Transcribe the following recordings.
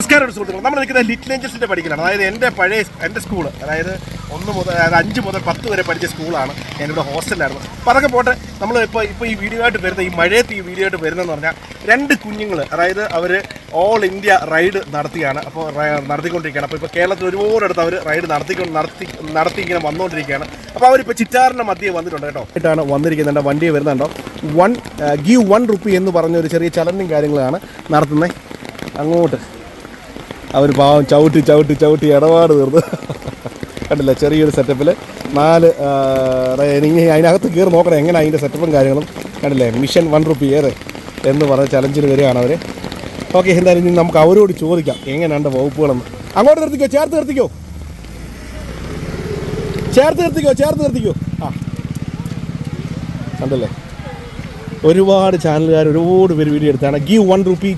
നമസ്കാരം സുഹൃത്തുക്കൾ നമ്മൾ നിൽക്കുന്നത് ലിറ്റിൽ ഏഞ്ചൽസിന്റെ പഠിക്കലാണ് അതായത് എന്റെ പഴയ എന്റെ സ്കൂൾ അതായത് ഒന്ന് മുതൽ അതായത് അഞ്ച് മുതൽ പത്ത് വരെ പഠിച്ച സ്കൂളാണ് ഞാനിവിടെ ഹോസ്റ്റലായിരുന്നു അപ്പോൾ അതൊക്കെ പോട്ടെ നമ്മൾ ഇപ്പോൾ ഇപ്പോൾ ഈ വീഡിയോ ആയിട്ട് വരുന്ന ഈ മഴയത്ത് ഈ വീഡിയോ ആയിട്ട് വരുന്നതെന്ന് പറഞ്ഞാൽ രണ്ട് കുഞ്ഞുങ്ങൾ അതായത് അവർ ഓൾ ഇന്ത്യ റൈഡ് നടത്തിയാണ്. അപ്പോൾ നടത്തിക്കൊണ്ടിരിക്കുകയാണ്. അപ്പോൾ ഇപ്പോൾ കേരളത്തിൽ ഒരുപാടടുത്ത് അവർ റൈഡ് നടത്തിക്കൊണ്ട് നടത്തി നടത്തി ഇങ്ങനെ വന്നുകൊണ്ടിരിക്കുകയാണ്. അപ്പോൾ അവരിപ്പോൾ ചിറ്റാറിന്റെ മധ്യേ വന്നിട്ടുണ്ട് കേട്ടോ. ആയിട്ടാണ് വന്നിരിക്കുന്നുണ്ട് വണ്ടി വരുന്നുണ്ടോ? വൺ ഗീവ് വൺ റുപ്പി എന്ന് പറഞ്ഞ ഒരു ചെറിയ ചലഞ്ചും കാര്യങ്ങളാണ് നടത്തുന്നത് അങ്ങോട്ട്. അവർ പാവം ചവിട്ടി ചവിട്ടി ചവിട്ടി ഇടപാട് തീർന്നു കണ്ടില്ല? ചെറിയൊരു സെറ്റപ്പിൽ നാല് ഇനി അതിനകത്ത് കയറി നോക്കണം എങ്ങനെ അതിന്റെ സെറ്റപ്പും കാര്യങ്ങളും. കണ്ടില്ലേ? മിഷൻ വൺ റുപ്പി ഏറെ എന്ന് പറഞ്ഞ ചലഞ്ചിൽ വരികയാണ് അവർ ഓക്കെ എന്തായാലും ഇനി നമുക്ക് അവരോട് ചോദിക്കാം എങ്ങനെയുണ്ട് വകുപ്പുകളെന്ന്. അങ്ങോട്ട് നിർത്തിക്കോ ചേർത്ത് നിർത്തിക്കോ. ചേർത്ത് നിർത്തിക്കോ ചേർത്ത് നിർത്തിക്കോ. ആ. കണ്ടല്ലേ? ഒരുപാട് ചാനലുകാർ ഒരുപാട് പേര് വീഡിയോ എടുത്താണ്. Give one rupee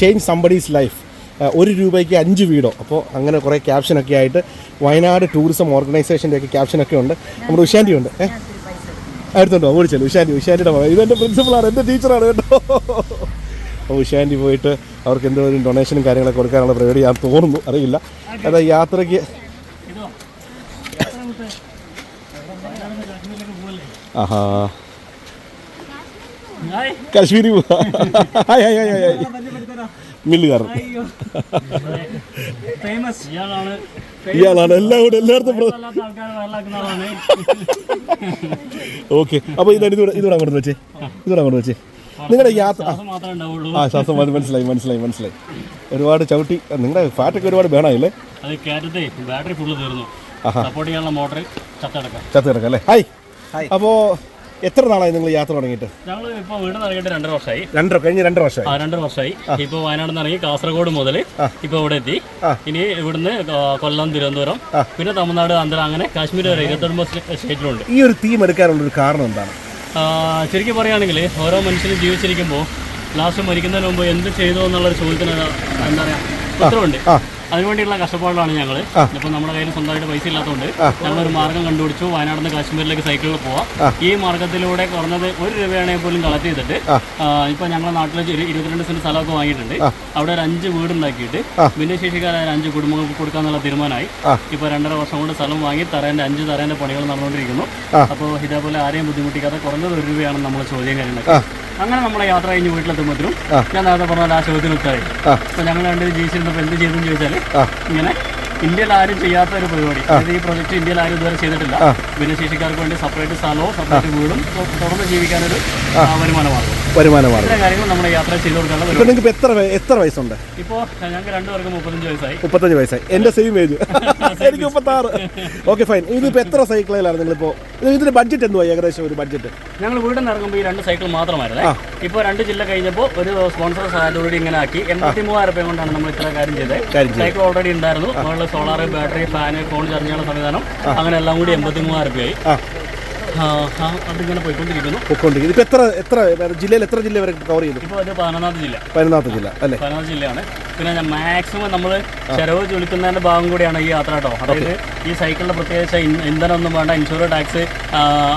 change somebody's life ഒരു രൂപയ്ക്ക് അഞ്ച് വീടോ. അപ്പോൾ അങ്ങനെ കുറേ ക്യാപ്ഷനൊക്കെ ആയിട്ട് വയനാട് ടൂറിസം ഓർഗനൈസേഷന്റെ ഒക്കെ ക്യാപ്ഷനൊക്കെ ഉണ്ട്. നമ്മുടെ ഉഷാന്റി ഉണ്ട്. ഏഹ് അടുത്തുണ്ടോ? ഓടിച്ചല്ലോ ഉഷാന്റിയുടെ മകൻ ഇതെന്റെ പ്രിൻസിപ്പളാണ് എന്റെ ടീച്ചറാണ് കേട്ടോ. അപ്പോൾ ഉഷാന്റി പോയിട്ട് അവർക്ക് എന്തോ ഒരു ഡൊണേഷനും കാര്യങ്ങളൊക്കെ കൊടുക്കാനുള്ള പരിപാടി ഞാൻ തോന്നുന്നു. അറിയില്ല. അതായത് യാത്രയ്ക്ക് ആഹാ. കാശ്മീരി മില്ലുകാരൻ ഇയാളാണ് എല്ലാം കൂടെ എല്ലായിടത്തും ഓക്കെ. അപ്പോൾ ഇതാണ് ഇതൂടെ ഇതൂടെ അങ്ങോട്ട് വെച്ചേ. ഇതൂടെ അങ്ങോട്ട് വെച്ചേ. നിങ്ങളുടെ യാത്ര ആ, ശ്വാസം മതി, മനസ്സിലായി മനസ്സിലായി മനസ്സിലായി. ഒരുപാട് ചവിട്ടി നിങ്ങളുടെ ഫാറ്റൊക്കെ ഒരുപാട് വേണമല്ലേ അത് കയറ്റത്തെ ബാറ്ററി ഫുള്ള് തീർന്നു. സപ്പോർട്ട് ചെയ്യാനുള്ള മോട്ടർ ചത്തെടുക്കാം ചത്ത് അല്ലേ? ഹായ്. അപ്പോൾ എത്ര നാളായി നിങ്ങൾ യാത്ര തുടങ്ങിയിട്ട്? ഞങ്ങൾ ഇപ്പോൾ വീട് നിന്ന് ഇറങ്ങിയിട്ട് രണ്ടര വർഷമായി രണ്ടര കഴിഞ്ഞ് രണ്ടര വർഷമായി. ആ രണ്ടര വർഷമായി ഇപ്പോൾ വയനാട് നിന്ന് ഇറങ്ങി കാസർഗോഡ് മുതൽ ഇപ്പോൾ ഇവിടെ എത്തി. ഇനി ഇവിടുന്ന് കൊല്ലം തിരുവനന്തപുരം പിന്നെ തമിഴ്നാട് ആന്ധ്ര അങ്ങനെ കാശ്മീർ വരെ ഇരുപത്തൊമ്പത് സ്റ്റേറ്റിലുണ്ട്. ഈ ഒരു തീം എടുക്കാനുള്ള ഒരു കാരണം എന്താണ്? ശരിക്കും പറയുകയാണെങ്കിൽ ഓരോ മനുഷ്യനും ജീവിച്ചിരിക്കുമ്പോൾ ലാസ്റ്റ് മരിക്കുന്നതിന് മുമ്പ് എന്ത് ചെയ്തു എന്നുള്ളൊരു ചോദ്യത്തിന് എന്താ പറയുക ഉത്തരവുണ്ട്. അതിനുവേണ്ടിയുള്ള കഷ്ടപ്പാടിലാണ് ഞങ്ങൾ ഇപ്പം നമ്മുടെ കയ്യിൽ സ്വന്തമായിട്ട് പൈസ ഇല്ലാത്തതുകൊണ്ട് ഞങ്ങളൊരു മാർഗം കണ്ടുപിടിച്ചു. വയനാട് നിന്ന് കാശ്മീരിലേക്ക് സൈക്കിളിൽ പോവാം. ഈ മാർഗത്തിലൂടെ കുറഞ്ഞത് ഒരു രൂപയാണെങ്കിൽ പോലും കളക്ട് ചെയ്തിട്ട് ഇപ്പൊ ഞങ്ങളുടെ നാട്ടിൽ ഒരു ഇരുപത്തിരണ്ട് സെന്റ് സ്ഥലമൊക്കെ വാങ്ങിയിട്ടുണ്ട്. അവിടെ ഒരു അഞ്ച് വീട് ഉണ്ടാക്കിയിട്ട് ഭിന്നശേഷിക്കാരായ അഞ്ച് കുടുംബങ്ങൾക്ക് കൊടുക്കാന്നുള്ള തീരുമാനമായി. ഇപ്പൊ രണ്ടര വർഷം കൊണ്ട് സ്ഥലം വാങ്ങി തറേന്റെ അഞ്ച് തറേന്റെ പണികൾ നടന്നുകൊണ്ടിരിക്കുന്നു. അപ്പോൾ ഇതേപോലെ ആരെയും ബുദ്ധിമുട്ടിക്കാതെ കുറഞ്ഞത് ഒരു രൂപയാണ് നമ്മൾ ചോദ്യം കാര്യങ്ങളൊക്കെ. അങ്ങനെ നമ്മളെ യാത്ര കഴിഞ്ഞ് വീട്ടിലെത്തുമ്പോഴത്തേനും ഞാൻ നേരത്തെ പറഞ്ഞ ആ ചോദ്യത്തിന് ഉത്തരവായി അപ്പൊ ഞങ്ങൾ രണ്ടുപേരും ജീവിച്ചിരുന്നപ്പോൾ എന്ത് ചെയ്തെന്ന് ചോദിച്ചാൽ ഇങ്ങനെ ഇന്ത്യയിൽ ആരും ചെയ്യാത്ത ഒരു പരിപാടി. അതായത് ഈ പ്രൊജക്ട് ഇന്ത്യയിൽ ആരും ഇതുവരെ ചെയ്തിട്ടില്ല. ഭിന്നശേഷിക്കാർക്ക് വേണ്ടി സെപ്പറേറ്റ് സ്ഥലവും സെപ്പറേറ്റ് വീടും തുറന്ന് ജീവിക്കാനൊരു വരുമാനമാണ് വരുമാനമാണ് ഇപ്പം നിങ്ങൾക്ക് എത്ര എത്ര വയസ്സുണ്ട്? ഇപ്പോ ഞങ്ങൾക്ക് രണ്ടുപേർക്കും മുപ്പത്തഞ്ച് വയസ്സായി. മുപ്പത്തഞ്ച് വയസ്സായി. എന്റെ സെയിം ഏജ് എനിക്ക് മുപ്പത്താറ്. ഓക്കെ ഫൈൻ ഇതിപ്പോ എത്ര സൈക്കിളിലാണ് നിങ്ങളിപ്പോ? ഇതിന്റെ ഇതിന് ബഡ്ജറ്റ് എന്തുവാ? ഏകദേശം ഒരു ബഡ്ജറ്റ് ഞങ്ങൾ വീട്ടിൽ ഇറങ്ങുമ്പോൾ ഈ രണ്ട് സൈക്കിൾ മാത്രമായിരുന്നേ. ഇപ്പോൾ രണ്ട് ജില്ല കഴിഞ്ഞപ്പോൾ ഒരു സ്പോൺസർ സഹായത്തോടുകൂടി ഇങ്ങനെ ആക്കി. എൺപത്തി മൂവായിരം രൂപ കൊണ്ടാണ് നമ്മൾ ഇത്ര കാര്യം ചെയ്തത്. സൈക്കിൾ ഓൾറെഡി ഉണ്ടായിരുന്നു. നമ്മൾ സോളാർ ബാറ്ററി ഫാന് ഫോൺ ചാർജ് ചെയ്യാനുള്ള സംവിധാനം. അങ്ങനെ എല്ലാം കൂടി എൺപത്തി മൂവായിരം രൂപയായി അതിങ്ങനെ പോയിക്കൊണ്ടിരിക്കുന്നു. പൊക്കോണ്ടിരിക്കും ഇതിപ്പോൾ എത്ര എത്ര ജില്ലയിൽ എത്ര ജില്ല വരെ കവർ ചെയ്തു ഇപ്പോൾ അത് ജില്ല. പതിനൊന്നാമത്തെ ജില്ല അല്ലേ? പതിനൊന്നാം ജില്ലയാണ്. പിന്നെ മാക്സിമം നമ്മൾ ചെലവ് ചുരുക്കുന്നതിന്റെ ഭാഗം കൂടിയാണ് ഈ യാത്ര കേട്ടോ. അതായത് ഈ സൈക്കിളിന്റെ പ്രത്യേകിച്ച് ഇന്ധനമൊന്നും വേണ്ട ഇൻഷുറൻസ് ടാക്സ്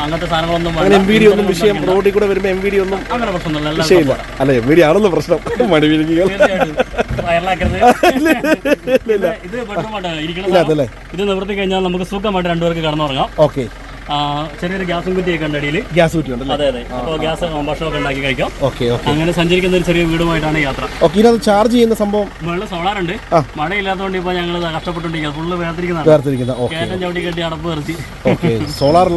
അങ്ങനത്തെ സാധനങ്ങളൊന്നും വേണ്ട എം വി ഡി ഒന്നും വിഷയം. റോഡിൽ കൂടെ വരുമ്പോൾ എം വി ഡി ഒന്നും അങ്ങനെ പ്രശ്നമൊന്നുമില്ല അല്ല എം വി ഡി ആണല്ലോ പ്രശ്നം. വയറിലാക്കരുത്. ഇത് ഇത് പെട്ടെന്ന് നിവർത്തി കഴിഞ്ഞാൽ നമുക്ക് സുഖമായിട്ട് രണ്ടുപേർക്ക് കടന്നുറങ്ങാം. ഓക്കെ. ചെറിയൊരു ഗ്യാസും കുറ്റിയൊക്കെ ഉണ്ട് അടിയിൽ ഗ്യാസ് കുറ്റി ഉണ്ട് അതെ അതെ. അപ്പോൾ ഗ്യാസ് ഭക്ഷണമൊക്കെ ഉണ്ടാക്കി കഴിക്കാം. Okay okay. അങ്ങനെ സഞ്ചരിക്കുന്ന ഒരു ചെറിയ വീടുമായിട്ടാണ് യാത്ര. ഓക്കെ അത് ചാർജ് ചെയ്യുന്ന സംഭവം? മുകളിൽ സോളാർ ഉണ്ട്. മഴയില്ലാത്തതുകൊണ്ട് ഇപ്പോൾ ഞങ്ങൾ കഷ്ടപ്പെട്ടുകൊണ്ടിരിക്കുക ഫുള്ള് വേർതിരിക്കുന്നതാണ്. വേർതിരിക്കുന്ന ഓക്കെ കയറ്റം ചവിട്ടി കെട്ടി അടപ്പ് നിർത്തി. ഓക്കെ സോളാർ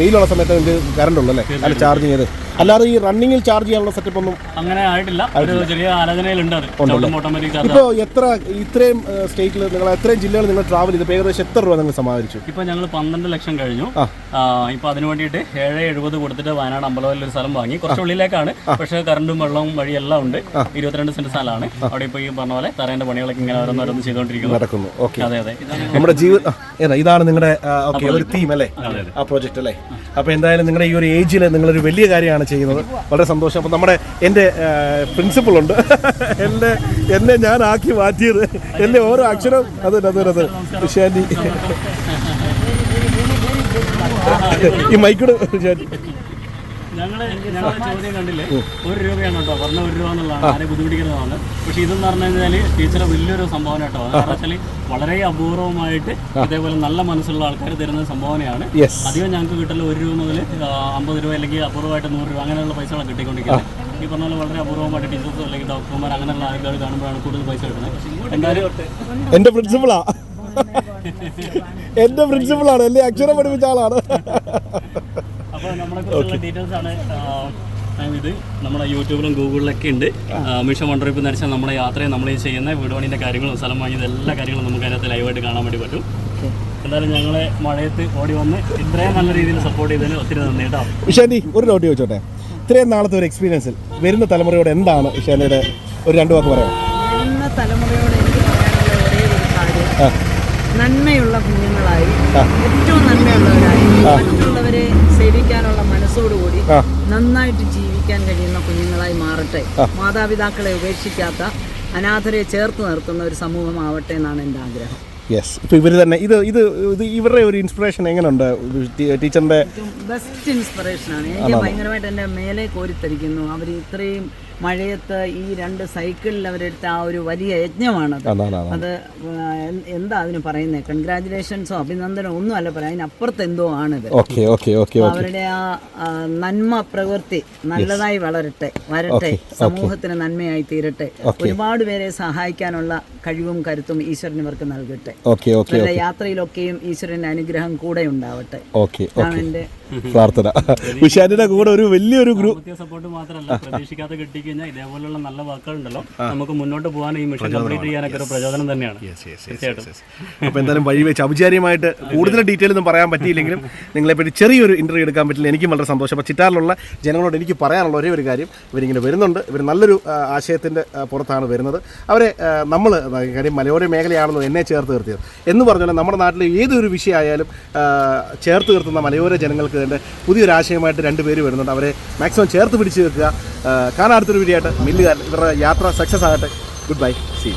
വെയിലുള്ള സമയത്ത് കറണ്ട് ഉള്ളൂ അല്ല ചാർജ് ചെയ്ത്. അല്ലാതെ ഈ റണ്ണിങ്ങിൽ ചാർജ് ചെയ്യാനുള്ള സെറ്റപ്പ് ഒന്നും അങ്ങനെ ആയിട്ടില്ല. ഒരു ചെറിയ ആലോചനയിലുണ്ട് ഇപ്പോൾ എത്ര ഇത്രയും സ്റ്റേറ്റിൽ നിങ്ങൾ എത്രയും ജില്ലകൾ നിങ്ങൾ ട്രാവൽ ചെയ്തപ്പോൾ ഏകദേശം എത്ര രൂപ നിങ്ങൾ സമാഹരിച്ചു? ഇപ്പൊ ഞങ്ങൾ പന്ത്രണ്ട് ലക്ഷം കഴിഞ്ഞു. ഇപ്പൊ അതിന് വേണ്ടിയിട്ട് ഏഴ് എഴുപത് കൊടുത്തിട്ട് വയനാട് അമ്പലവല്ലിൽ ഒരു സ്ഥലം വാങ്ങി. കുറച്ച് ഉള്ളിലേക്കാണ്. പക്ഷേ കറണ്ടും വെള്ളവും വഴി എല്ലാം ഉണ്ട് ഇരുപത്തിരണ്ട് സെന്റ് സ്ഥലമാണ്. അവിടെ ഇപ്പൊ ഈ പറഞ്ഞ പോലെ തറേന്റെ പണികളൊക്കെ ഇങ്ങനെ ഓരോന്നോരോന്ന് ചെയ്തുകൊണ്ടിരിക്കുന്നു നടക്കുന്നു. ഓക്കെ. അതെ അതെ. നമ്മുടെ ജീവിതം ഇതാണ് നിങ്ങളുടെ ഒരു തീം അല്ലേ? ആ പ്രോജക്റ്റ് അല്ലേ? അപ്പോൾ എന്തായാലും നിങ്ങളുടെ ഈ ഒരു ഏജിൽ നിങ്ങളൊരു വലിയ കാര്യമാണ് ചെയ്യുന്നത്. വളരെ സന്തോഷം. അപ്പം നമ്മുടെ എന്റെ പ്രിൻസിപ്പളുണ്ട് എന്നെ എന്നെ ഞാൻ ആക്കി മാറ്റിയത്. എന്റെ ഓരോ അക്ഷരം അത് അത് അത് വിശാലി ഈ മൈക്കിട് ഷാൻഡി ഞങ്ങൾ ഞങ്ങളുടെ ചോദ്യം കണ്ടില്ലേ? ഒരു രൂപയാണ് കേട്ടോ. പറഞ്ഞ ഒരു രൂപ എന്നുള്ളതാണ്. ആരെ ബുദ്ധിമുട്ടിക്കുന്നതാണ്. പക്ഷെ ഇതെന്ന് പറഞ്ഞു കഴിഞ്ഞാൽ ടീച്ചറെ വലിയൊരു സംഭാവന കേട്ടോ. കാരണം വെച്ചാൽ വളരെ അപൂർവമായിട്ട് ഇതേപോലെ നല്ല മനസ്സുള്ള ആൾക്കാർ തരുന്ന സംഭാവനയാണ്. അധികം ഞങ്ങൾക്ക് കിട്ടൽ ഒരു രൂപ മുതൽ അമ്പത് രൂപ അല്ലെങ്കിൽ അപൂർവമായിട്ട് നൂറ് രൂപ അങ്ങനെയുള്ള പൈസകളാണ് കിട്ടിക്കൊണ്ടിരിക്കുന്നത്. ഈ പറഞ്ഞ പോലെ വളരെ അപൂർവമായിട്ട് ടീച്ചേഴ്സ് അല്ലെങ്കിൽ ഡോക്ടർമാർ അങ്ങനെയുള്ള ആൾക്കാർ കാണുമ്പോഴാണ് കൂടുതൽ പൈസ കിട്ടുന്നത്. എന്തായാലും എന്റെ പ്രിൻസിപ്പളാ എന്റെ പ്രിൻസിപ്പളാണ് എന്റെ അക്ഷരം പഠിപ്പിച്ച ആളാണ്. ഡീറ്റെയിൽസ് ആണ് ഇത് നമ്മുടെ യൂട്യൂബിലും ഗൂഗിളിലൊക്കെ ഉണ്ട്. മിഷൻ വണ്ടറിപ്പ് നടിച്ച നമ്മുടെ യാത്രയും നമ്മൾ ഈ ചെയ്യുന്ന വീട് പണിന്റെ കാര്യങ്ങളും സ്ഥലം വാങ്ങിയത് എല്ലാ കാര്യങ്ങളും നമുക്ക് അതിനകത്ത് ലൈവായിട്ട് കാണാൻ വേണ്ടി പറ്റും. എന്തായാലും ഞങ്ങളെ മഴയത്ത് ഓടി വന്ന് ഇത്രയും നല്ല രീതിയിൽ സപ്പോർട്ട് ചെയ്തതിന് ഒത്തിരി നന്ദി കേട്ടോ ഇഷാന്റി ഒരു ഡൗട്ട് ചോദിച്ചോട്ടെ? ഇത്രയും നാളത്തെ ഒരു എക്സ്പീരിയൻസിൽ വരുന്ന തലമുറയോട് എന്താണ് ഇഷാന്റിയുടെ ഒരു രണ്ട് വാക്ക് പറയാം വരുന്ന തലമുറയോട് എനിക്ക് പറയാനുള്ള ഒരേ ഒരു കാര്യം. നന്മയുള്ള കുഞ്ഞുങ്ങളായി. ഏറ്റവും നന്മയുള്ളവരായി. മറ്റുള്ളവരെ ആ. നന്നായിട്ട് ജീവിക്കാൻ കഴിയുന്ന കുഞ്ഞുങ്ങളായി മാറട്ടെ. മാതാപിതാക്കളെ ഉപേക്ഷിക്കാത്ത അനാഥരെ ചേർത്ത് നിർത്തുന്ന ഒരു സമൂഹമാവട്ടെ എന്നാണ് എന്റെ ആഗ്രഹം. യെസ് ഇപ്പോൾ ഇവർ തന്നെ ഇത് ഇത് ഇത് ഇവരുടെ ഒരു ഇൻസ്പിറേഷൻ എങ്ങനെയുണ്ട് ടീച്ചറിന്റെ ബെസ്റ്റ് ഇൻസ്പിറേഷനാണ് എനിക്ക് ഭയങ്കരമായിട്ട് എന്റെ മേലെ കോരിത്തരിക്കുന്നു. അവർ ഇത്രയും മഴയത്ത് ഈ രണ്ട് സൈക്കിളിൽ അവരെടുത്ത ആ ഒരു വലിയ അതാണ് അത് എന്താ അതിന് പറയുന്നത് കൺഗ്രാചുലേഷൻസോ അഭിനന്ദനോ ഒന്നും അല്ല പറയാം. അതിനപ്പുറത്ത് എന്തോ ആണിത്. Okay okay okay okay. അവരുടെ ആ നന്മ പ്രവൃത്തി നല്ലതായി വളരട്ടെ വരട്ടെ സമൂഹത്തിന് നന്മയായി തീരട്ടെ. ഒരുപാട് പേരെ സഹായിക്കാനുള്ള കഴിവും കരുത്തും ഈശ്വരൻ ഇവർക്ക് നൽകട്ടെ. അവരുടെ യാത്രയിലൊക്കെയും ഈശ്വരന്റെ അനുഗ്രഹം കൂടെ ഉണ്ടാവട്ടെ. പ്രാർത്ഥന. ഉഷാന്റിന്റെ കൂടെ ഒരു വലിയൊരു ഗ്രൂപ്പ് സപ്പോർട്ട് മാത്രമല്ല പ്രതീക്ഷിക്കാതെ കിട്ടിക്കഴിഞ്ഞാൽ ഇതേപോലുള്ള നല്ല വാക്കുകളുണ്ടല്ലോ. നമുക്ക് മുന്നോട്ട് പോകാൻ ഈ മിഷൻ കംപ്ലീറ്റ് ചെയ്യാനൊക്കെ ഒരു പ്രചോദനം തന്നെയാണ്. അപ്പൊ അപ്പോൾ എന്തായാലും വഴി വെച്ച് ഔപചാരികമായിട്ട് കൂടുതൽ ഡീറ്റെയിൽ ഒന്നും പറയാൻ പറ്റിയില്ലെങ്കിലും നിങ്ങളെപ്പറ്റി ചെറിയൊരു ഇന്റർവ്യൂ എടുക്കാൻ പറ്റില്ല. എനിക്കും വളരെ സന്തോഷം. അപ്പോൾ ചിറ്റാറിലുള്ള ജനങ്ങളോട് എനിക്ക് പറയാനുള്ള ഒരേ ഒരു കാര്യം ഇവരിങ്ങനെ വരുന്നുണ്ട്. ഇവർ നല്ലൊരു ആശയത്തിന്റെ ആശയത്തിന്റെ പുറത്താണ് വരുന്നത്. അവരെ നമ്മൾ കാര്യം മലയോര മേഖലയാണല്ലോ എന്നെ ചേർത്ത് നിർത്തിയത്. എന്ന് പറഞ്ഞാൽ നമ്മുടെ നാട്ടിലെ ഏതൊരു വിഷയമായാലും ചേർത്ത് നിർത്തുന്ന മലയോര ജനങ്ങൾക്ക് വേണ്ട പുതിയൊരു ആശയമായിട്ട് രണ്ട് പേര് വരുന്നുണ്ട്. അവരെ മാക്സിമം ചേർത്ത് പിടിച്ച് വെക്കുക. ആ, അടുത്തൊരു വീഡിയോ ആയിട്ട്. മില്ലുകാരൻ. ഇവരുടെ യാത്ര സക്സസ് ആകട്ടെ. Good bye C